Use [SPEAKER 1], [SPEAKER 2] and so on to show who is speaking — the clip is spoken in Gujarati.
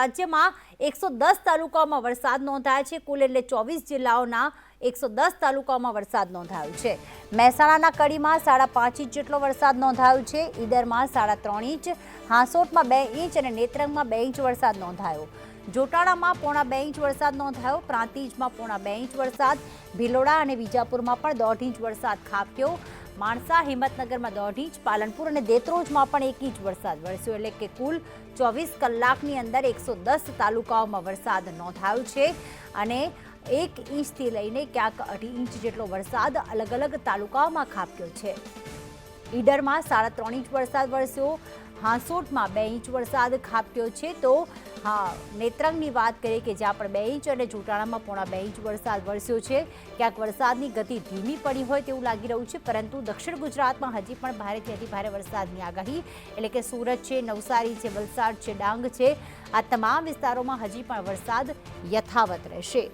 [SPEAKER 1] રાજ્યમાં એકસો દસ તાલુકાઓમાં વરસાદ નોંધાયો છે. કુલ એટલે ચોવીસ જિલ્લાઓના એકસો દસ તાલુકાઓમાં વરસાદ નોંધાયો છે. મહેસાણાના કડીમાં સાડા પાંચ ઇંચ જેટલો વરસાદ નોંધાયો છે. ઈડરમાં સાડા ત્રણ ઇંચ, હાંસોટમાં બે ઇંચ અને નેત્રંગમાં બે ઇંચ વરસાદ નોંધાયો. જોટાણામાં પોણા બે ઇંચ વરસાદ નોંધાયો. પ્રાંતિજમાં પોણા બે ઇંચ વરસાદ. ભિલોડા અને વિજાપુરમાં પણ દોઢ ઇંચ વરસાદ ખાબક્યો. માણસા, હિંમતનગરમાં દોઢ ઇંચ, પાલનપુર અને દેત્રોજમાં પણ એક ઇંચ વરસાદ વરસ્યો એટલે કે કુલ ચોવીસ કલાકની અંદર એકસો દસ તાલુકાઓમાં વરસાદ નોંધાયો છે અને એક ઇંચથી લઈને ક્યાંક અઢી ઇંચ જેટલો વરસાદ અલગ અલગ તાલુકાઓમાં ખાબક્યો છે. ઈડરમાં સાડા ત્રણ ઇંચ વરસાદ વરસ્યો હાંસોટમાં બે ઇંચ વરસાદ ખાબક્યો છે તો, હા, નેત્રંગની વાત કરીએ કે જ્યાં પણ બે ઇંચ અને જોટાણામાં પોણા બે ઇંચ વરસાદ વરસ્યો છે. ક્યાંક વરસાદની ગતિ ધીમી પડી હોય તેવું લાગી રહ્યું છે, પરંતુ દક્ષિણ ગુજરાતમાં હજી પણ ભારેથી અતિ ભારે વરસાદની આગાહી. એટલે કે સુરત છે, નવસારી છે, વલસાડ છે, ડાંગ છે. આ તમામ વિસ્તારોમાં હજી પણ વરસાદ યથાવત રહેશે.